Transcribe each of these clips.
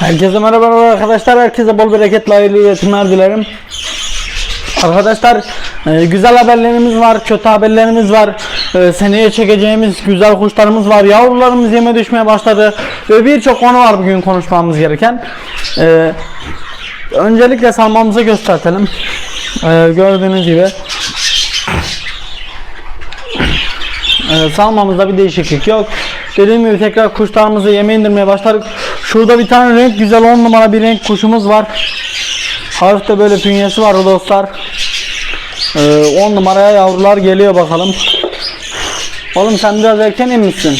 Herkese merhaba arkadaşlar. Herkese bol bereketli hayırlı üretimler dilerim. Arkadaşlar e, güzel haberlerimiz var, kötü haberlerimiz var. E, seneye çekeceğimiz güzel kuşlarımız var. Yavrularımız yeme düşmeye başladı. Ve birçok konu var bugün konuşmamız gereken. E, öncelikle salmamızı göstertelim. Gördüğünüz gibi. Salmamızda bir değişiklik yok. Dediğim gibi tekrar kuşlarımızı yeme indirmeye başladık. Şurada bir tane renk güzel 10 numara bir renk kuşumuz var. Hafif de böyle bünyesi var dostlar. 10 numaraya yavrular geliyor bakalım. Oğlum sen biraz erken inmişsin.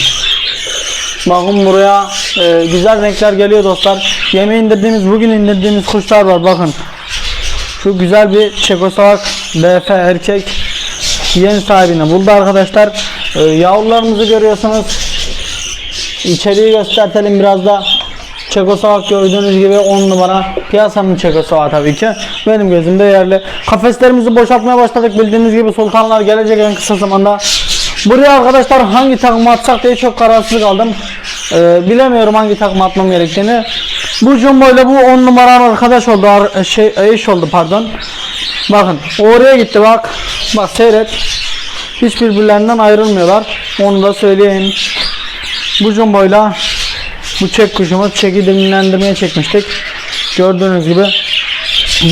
Bakın buraya e, güzel renkler geliyor dostlar. Yeme indirdiğimiz bugün indirdiğimiz kuşlar var bakın. Şu güzel bir Çekoslovak BF erkek yeni sahibini buldu arkadaşlar. Ee, yavrularımızı görüyorsunuz. İçeriği göstertelim biraz da. Çekoslovak gördüğünüz gibi 10 numara. Piyasanın Çekoslovak tabii ki. Benim gözümde yerli. Kafeslerimizi boşaltmaya başladık. Bildiğiniz gibi sultanlar gelecek en kısa zamanda. Buraya arkadaşlar hangi takımı atsak diye çok kararsız kaldım. Ee, bilemiyorum hangi takımı atmam gerektiğini. Bu jumbo ile bu 10 numara arkadaş oldu. şey eş oldu pardon. Bakın oraya gitti bak. Bak seyret. Hiç birbirlerinden ayrılmıyorlar. Onu da söyleyeyim. Bu jumboyla bu çek kuşumuz çeki dinlendirmeye çekmiştik. Gördüğünüz gibi.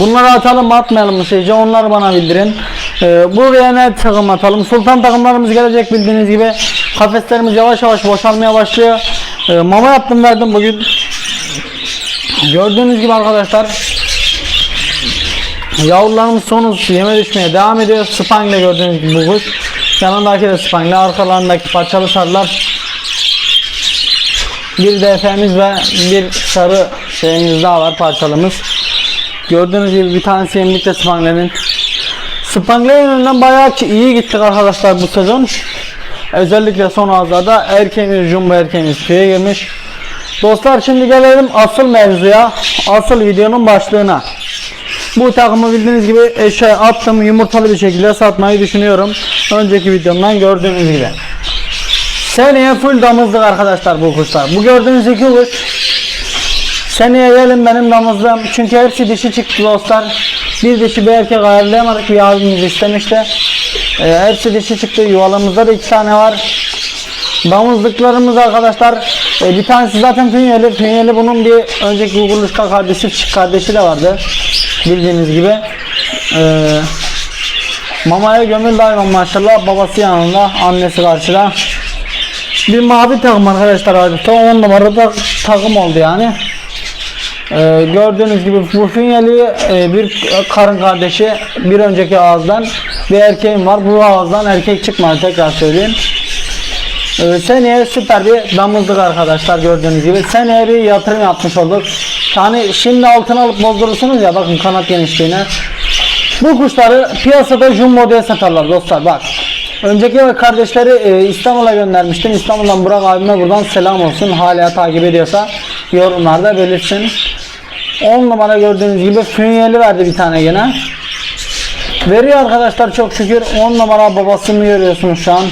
Bunları atalım mı atmayalım mı sizce? Onları bana bildirin. Ee, buraya ne takım atalım? Sultan takımlarımız gelecek bildiğiniz gibi. Kafeslerimiz yavaş yavaş boşalmaya başlıyor. Ee, mama yaptım verdim bugün. Gördüğünüz gibi arkadaşlar Yavrularımız sonu yeme düşmeye devam ediyor. Spangle gördüğünüz gibi bu kuş. Yanındaki de spangle, arkalarındaki parçalı sarılar. Bir DF'miz ve bir sarı şeyimiz daha var parçalımız. Gördüğünüz gibi bir tanesi yemlikte spanglenin. Spangle yönünden bayağı iyi gittik arkadaşlar bu sezon. Özellikle son ağızlarda erkeğimiz, jumbo erkeğimiz köye girmiş. Dostlar şimdi gelelim asıl mevzuya, asıl videonun başlığına. Bu takımı bildiğiniz gibi eşe attım yumurtalı bir şekilde satmayı düşünüyorum. Önceki videomdan gördüğünüz gibi. Seneye full damızlık arkadaşlar bu kuşlar. Bu gördüğünüz iki kuş. Seneye gelin benim damızlığım. Çünkü hepsi dişi çıktı dostlar. Bir dişi bir erkek ayarlayamadık. Bir abimiz istemişti. Ee, hepsi dişi çıktı. Yuvalımızda da iki tane var. Damızlıklarımız arkadaşlar e, bir tanesi zaten Fünyeli. Fünyeli bunun bir önceki Guguluşka kardeşi kardeşi de vardı. Bildiğiniz gibi. E, mamaya gömül hayvan maşallah. Babası yanında. Annesi karşıda. Bir mavi takım arkadaşlar adeta 10 numarada takım oldu yani. Ee, gördüğünüz gibi bu Fünyeli e, bir karın kardeşi bir önceki ağızdan bir erkeğim var. Bu ağızdan erkek çıkmadı tekrar söyleyeyim. Ee, seneye süper bir damızlık arkadaşlar gördüğünüz gibi. Seneye bir yatırım yapmış olduk. Yani şimdi altına alıp bozdurursunuz ya bakın kanat genişliğine. Bu kuşları piyasada jumbo diye satarlar dostlar bak. Önceki kardeşleri e, İstanbul'a göndermiştim. İstanbul'dan Burak abime buradan selam olsun. Hala takip ediyorsa yorumlarda belirtsin. 10 numara gördüğünüz gibi fünyeli verdi bir tane gene. Veriyor arkadaşlar çok şükür 10 numara babasını görüyorsunuz şu an.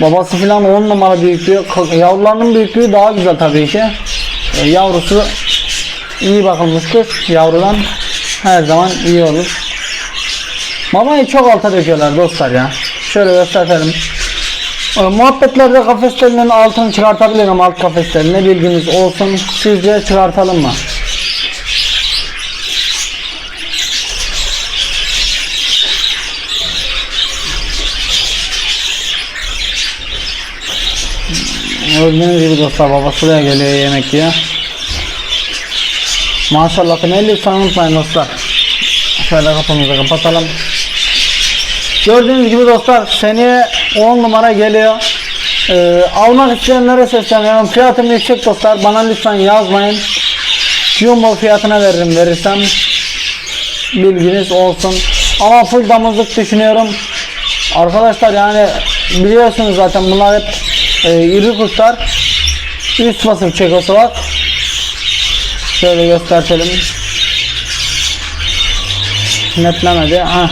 Babası filan 10 numara büyüklüğü. Yavrularının büyüklüğü daha güzel tabii ki. E, yavrusu iyi bakılmış kuş. Yavrudan her zaman iyi olur. Mamayı çok alta döküyorlar dostlar ya. Şöyle gösterelim. E, muhabbetlerde kafeslerinin altını çıkartabilirim alt kafeslerine bilginiz olsun. Sizce çıkartalım mı? Gördüğünüz gibi dostlar babası da geliyor yemek yiyor. Maşallah beni lütfen unutmayın dostlar. Şöyle kapımızı kapatalım. Gördüğünüz gibi dostlar seneye 10 numara geliyor. Ee, almak isteyenlere sesleniyorum. Fiyatım yüksek dostlar. Bana lütfen yazmayın. Jumbo fiyatına veririm verirsem. Bilginiz olsun. Ama full damızlık düşünüyorum. Arkadaşlar yani biliyorsunuz zaten bunlar hep e, iri kuşlar. Üst vasıf Çekoslovak. Şöyle göstertelim. Netlemedi. Ha.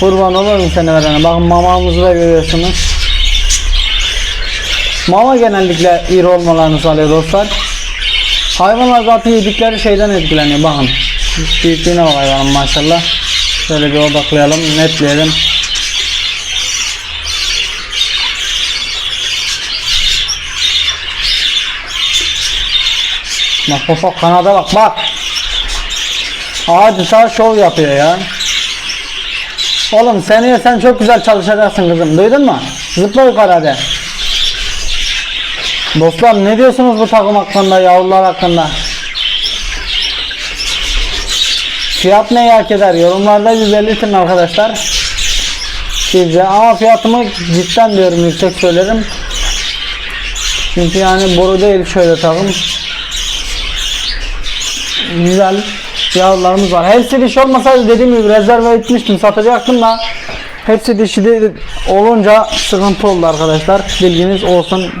Kurban olurum seni verene. Bakın mamamızı da görüyorsunuz. Mama genellikle iri olmalarını sağlıyor dostlar. Hayvanlar zaten yedikleri şeyden etkileniyor bakın. Büyüklüğüne bak hayvanın maşallah. Şöyle bir odaklayalım, netleyelim. Bak bak kanada bak bak. Adeta şov yapıyor ya. Oğlum seneye sen çok güzel çalışacaksın kızım. Duydun mu? Zıpla yukarı hadi. Dostlar ne diyorsunuz bu takım hakkında, yavrular hakkında? Fiyat ne hak eder? Yorumlarda bir belirtin arkadaşlar. Sizce ama fiyatımı cidden diyorum yüksek söylerim. Çünkü yani boru değil şöyle takım. Güzel yavrularımız var. Hepsi dişi olmasaydı dediğim gibi rezerve etmiştim satacaktım da hepsi dişi olunca sıkıntı oldu arkadaşlar. Bilginiz olsun.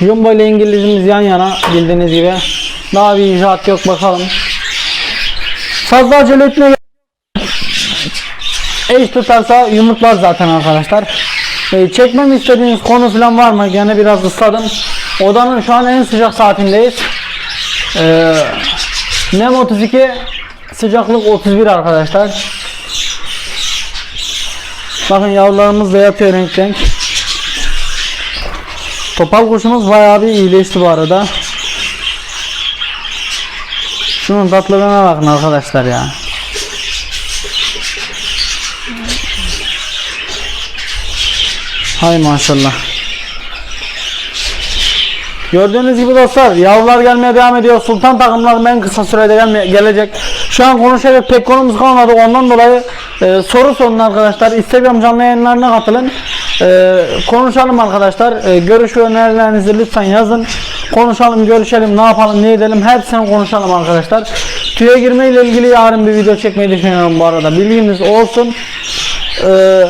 Jumbo ile İngilizimiz yan yana bildiğiniz gibi. Daha bir icraat yok bakalım. Fazla acele etmeye Eş tutarsa yumurtlar zaten arkadaşlar. E, çekmemi istediğiniz konu falan var mı? Gene biraz ısladım. Odanın şu an en sıcak saatindeyiz. Ee, Nem 32 sıcaklık 31 arkadaşlar. Bakın yavrularımız da yatıyor renk renk. Topal kuşumuz bayağı bir iyileşti bu arada. Şunun tatlılığına bakın arkadaşlar ya. Hay maşallah. Gördüğünüz gibi dostlar yavrular gelmeye devam ediyor. Sultan takımlarım en kısa sürede gelmeye, gelecek. Şu an konuşacak pek konumuz kalmadı. Ondan dolayı e, soru sorun arkadaşlar. Instagram canlı yayınlarına katılın. E, konuşalım arkadaşlar. E, görüş önerilerinizi lütfen yazın. Konuşalım, görüşelim, ne yapalım, ne edelim. Hepsini konuşalım arkadaşlar. Tüye girme ile ilgili yarın bir video çekmeyi düşünüyorum bu arada. Bilginiz olsun. Eee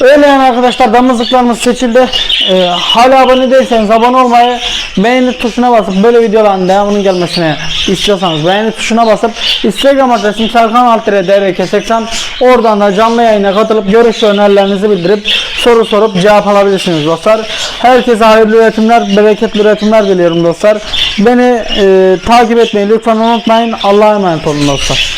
Öyle yani arkadaşlar damızlıklarımız seçildi. Ee, hala abone değilseniz abone olmayı, beğeni tuşuna basıp böyle videoların devamının gelmesini istiyorsanız beğeni tuşuna basıp Instagram adresim Serkan Altıre DRK80 oradan da canlı yayına katılıp görüş ve önerilerinizi bildirip soru sorup cevap alabilirsiniz dostlar. Herkese hayırlı üretimler, bereketli üretimler diliyorum dostlar. Beni e, takip etmeyi lütfen unutmayın. Allah'a emanet olun dostlar.